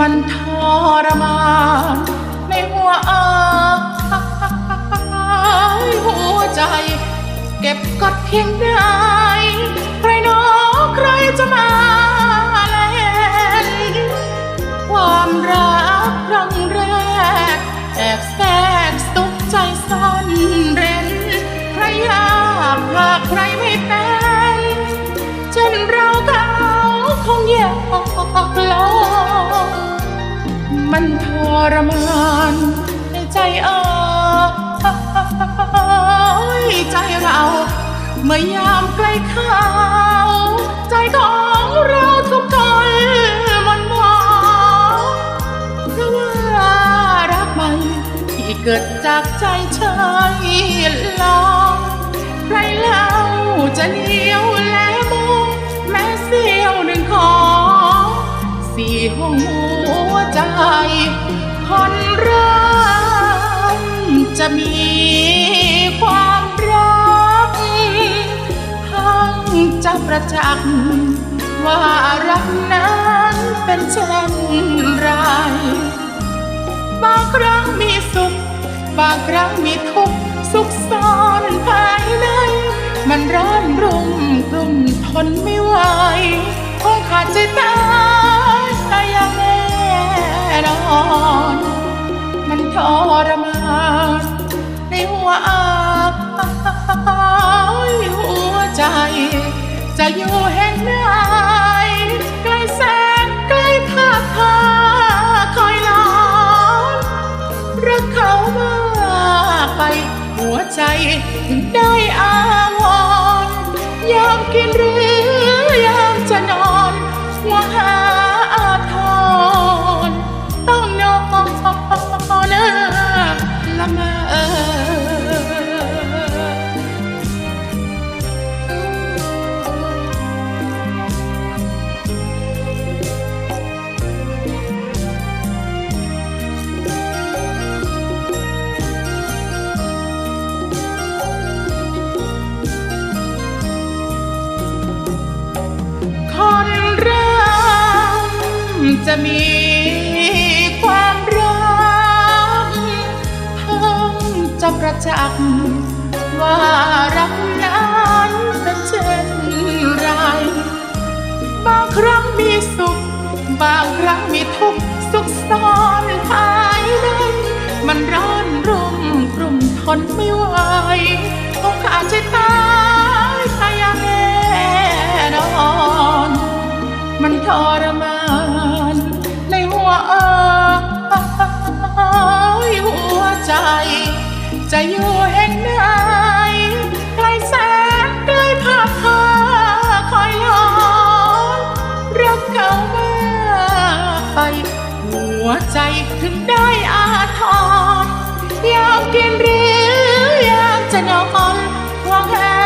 มันทรมานในหัวอายหัวใจ เก็บกดเพียงใดใครนอใครจะมาแลนความรักครั้งแรกแอบแทรกสุขใจซ่อนเร้นใครอยากหากใครไม่เป็นเช่นเราเขาคงอยาก มันทรมานในใจเอ่ยใจเรา เมื่อยามใกล้เข้าใจของเราทุกคนมันมองเพราะว่ารักใหม่ที่เกิดจากใจชายลองใครเล่าจะเลี้ยวและมองแม้เสี้ยวหนึ่งของสี่ห้องหัว ใจคนรักจะมีความรักทั้งจะประจักษ์ว่ารักนั้นเป็นเช่นไร บางครั้งมีสุข บางครั้งมีทุกข์สุขซ่อนภายใน มันร้อนรุ่มกลุ่มทนไม่ไหวคงขาดใจตา ใจ จะอยู่แห่งไหนไกลแสนไกลภาพพาคอยหลอนรักเขามากไป หัวใจถึงได้อาวรยามกินเรือ จะมีความรักเพิ่งจะประจักษ์ว่ารักนั้นเป็นเช่นไร บางครั้งมีสุข บางครั้งมีทุกข์สุขซ้อนภายในมันร้อนรุ่มกลุ่มทนไม่ไหวคงขาดใจตายถ้ายังแน่นอน มันทรมาน จ จะอยู่แห่งไหนไกลแสนไกลภาพาธคอยย้อนรักเก่ามากไป หัวใจถึงได้อาทรอยากกินหรืออยากจะนอนหวังแ